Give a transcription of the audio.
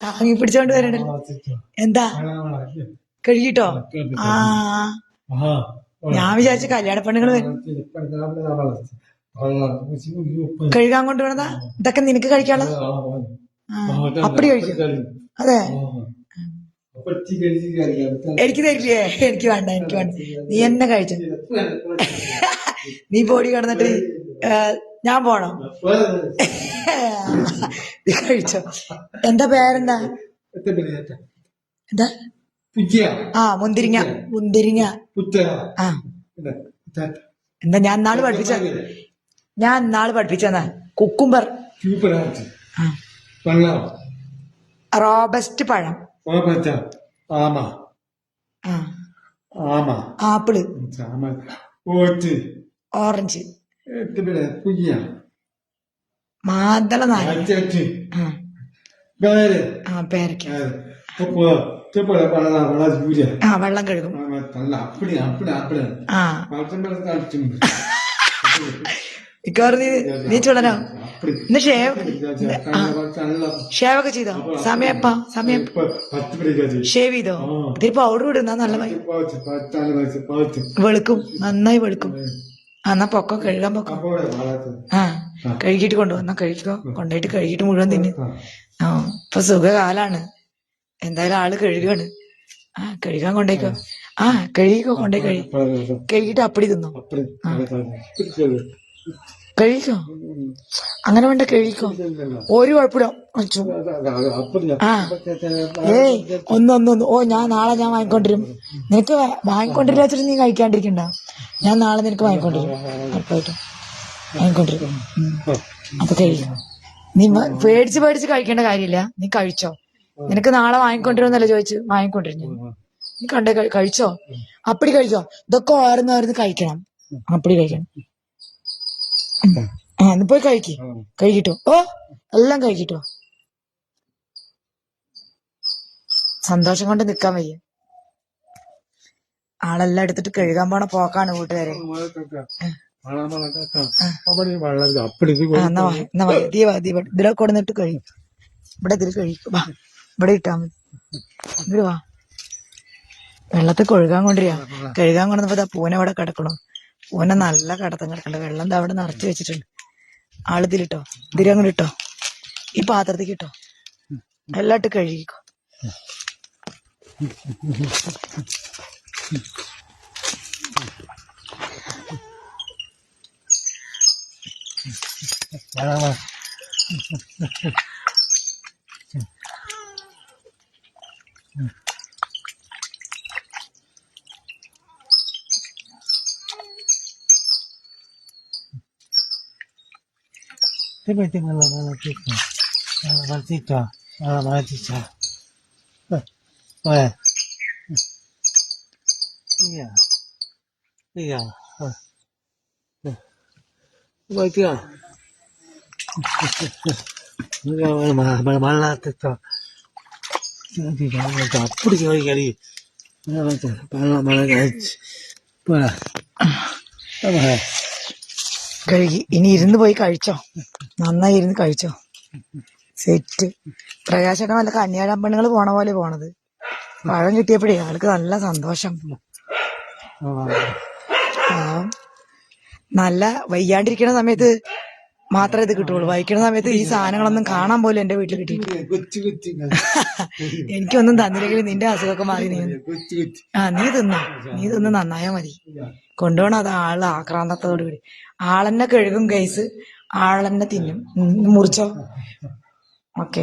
താങ്ങി പിടിച്ചോണ്ട് വരണ്ടല്ലോ എന്താ? കഴുകിട്ടോ ആ ഞാൻ വിചാരിച്ച കല്യാണ പെണ്ണുങ്ങൾ വരും. കഴുകാൻ കൊണ്ടുവന്നതാ ഇതൊക്കെ നിനക്ക് കഴിക്കാനുള്ള അപ്പടി കഴിക്കും. അതെ. എനിക്ക് തരില്ലേ? എനിക്ക് വേണ്ട എനിക്ക് വേണ്ട. നീ എന്നെ കഴിച്ചു. നീ ബോഡി കിടന്നിട്ട് ഞാൻ പോണം? നീ കഴിച്ചോ? എന്താ പേരെന്താ? എന്താ? ആ മുന്തിരിങ്ങ. മുന്തിരിങ്ങ. ആ. എന്താ ഞാൻ നാൾ പഠിപ്പിച്ച ഞാൻ നാൾ പഠിപ്പിച്ചെന്നാ കുക്കുംബർ. റോബസ്റ്റ് പഴം. ആമ. ആമ. ആപ്പിൾ. ഓറഞ്ച്. മാതള നാരങ്ങ ആ. പേരയ്ക്ക ആ വെള്ളം കഴുകും. ആ നീ ഷേവൊക്കെ ചെയ്തോ? സമയപ്പ സമയം ഷേവ് ചെയ്തോ? ഇതിൽ പൗഡർ ഇടുന്ന നല്ല വെളുക്കും നന്നായി വെളുക്കും. എന്നാ പൊക്കം കഴുകാൻ പൊക്കം. ആ. കഴുകിയിട്ട് കൊണ്ടുവന്നാ കഴിക്കോ കൊണ്ടുപോയിട്ട് കഴുകിയിട്ട് മുഴുവൻ തിന്ന്. ആ. ഇപ്പൊ സുഖകാലാണ്. എന്തായാലും ആൾ കഴുകാണ് ആ കഴുകാൻ കൊണ്ടേക്കോ. ആ. കഴുകിക്കോ കൊണ്ടേ കഴി കഴുകിട്ട് അപ്പടി തിന്നു. കഴിക്കോ അങ്ങനെ വേണ്ട കഴിക്കോ ഒരു കുഴപ്പമില്ല. ആ ഏയ് ഒന്നൊന്നൊന്നു ഓ ഞാൻ നാളെ ഞാൻ വാങ്ങിക്കൊണ്ടിരും നിനക്ക് വാങ്ങിക്കൊണ്ടിരിച്ചിട്ട് നീ കഴിക്കാണ്ടിരിക്കണ്ട. ഞാൻ നാളെ നിനക്ക് വാങ്ങിക്കൊണ്ടിരും ഉറപ്പായിട്ടും. വാങ്ങിക്കൊണ്ടിരും ഉം. അപ്പൊ കഴിക്കും നീ പേടിച്ച് പേടിച്ച് കഴിക്കേണ്ട കാര്യമില്ല. നീ കഴിച്ചോ? നിനക്ക് നാളെ വാങ്ങിക്കൊണ്ടിരുന്നല്ല ചോദിച്ചു. വാങ്ങിക്കൊണ്ടിരുന്നു. നീ കണ്ടേ കഴിച്ചോ? അപ്പടി കഴിച്ചോ? ഇതൊക്കെ ഓരോന്ന് ഓരോന്ന് കഴിക്കണം. അപ്പടി കഴിക്കണം. ആ എന്നാ പോയി കഴിക്കി. കഴിക്കിട്ടോ? ഓ എല്ലാം കഴിക്കിട്ടോ? സന്തോഷം കൊണ്ട് നിക്കാൻ വയ്യ. ആളെല്ലാം എടുത്തിട്ട് കഴുകാൻ പോണ പോക്കാണ് കൂട്ടുകാരെ എന്നാ കൊടുന്നിട്ട് കഴിയും. ഇവിടെ ഇതിൽ കഴിക്കും. ഇവിടെ ഇട്ടാ മതി. ഇതിൽ വാ. വെള്ളത്തിൽ കൊഴുകാൻ കൊണ്ടിരിക്കുക കഴുകാൻ കൊണ്ടുവന്നപ്പോ പൂന അവിടെ കിടക്കണം. പൂന നല്ല കടത്തം കിടക്കണ്ട. വെള്ളം ദാ അവിടെ നിറച്ച് വെച്ചിട്ടുണ്ട്. ആളിതിലിട്ടോ? അങ്ങനെ ഇട്ടോ? ഈ പാത്രത്തിൽ കിട്ടോ എല്ലാം ഇട്ട് കഴുകിക്കോ. Coba itu malam-malam kita. Malam-malam kita. Malam-malam kita. Iya. Iya. Boleh. Boleh. Boleh. Malah. Apa? കഴുകി ഇനി ഇരുന്ന് പോയി കഴിച്ചോ നന്നായി ഇരുന്ന് കഴിച്ചോ സെറ്റ് പ്രകാശേട്ടൻ വല്ല കന്യാഴം പെണ്ണുങ്ങൾ പോണ പോലെ പോണത് പഴം കിട്ടിയപ്പോഴേ ആൾക്ക് നല്ല സന്തോഷം. നല്ല വയ്യാണ്ടിരിക്കുന്ന സമയത്ത് മാത്രമേ ഇത് കിട്ടുള്ളൂ. വായിക്കുന്ന സമയത്ത് ഈ സാധനങ്ങളൊന്നും കാണാൻ പോലും എന്റെ വീട്ടിൽ കൊച്ചു എനിക്കൊന്നും തന്നില്ലെങ്കിൽ നിന്റെ അസുഖമൊക്കെ മാറി നീ ആ നീ തിന്ന. നീ തിന്ന് നന്നായാ മതി. കൊണ്ടുപോകണം അത് ആൾ ആക്രാന്തത്തോടു കൂടി. ആളെന്നെ കഴുകും കേസ് ആളെന്നെ തിന്നും. മുറിച്ചോ? ഓക്കെ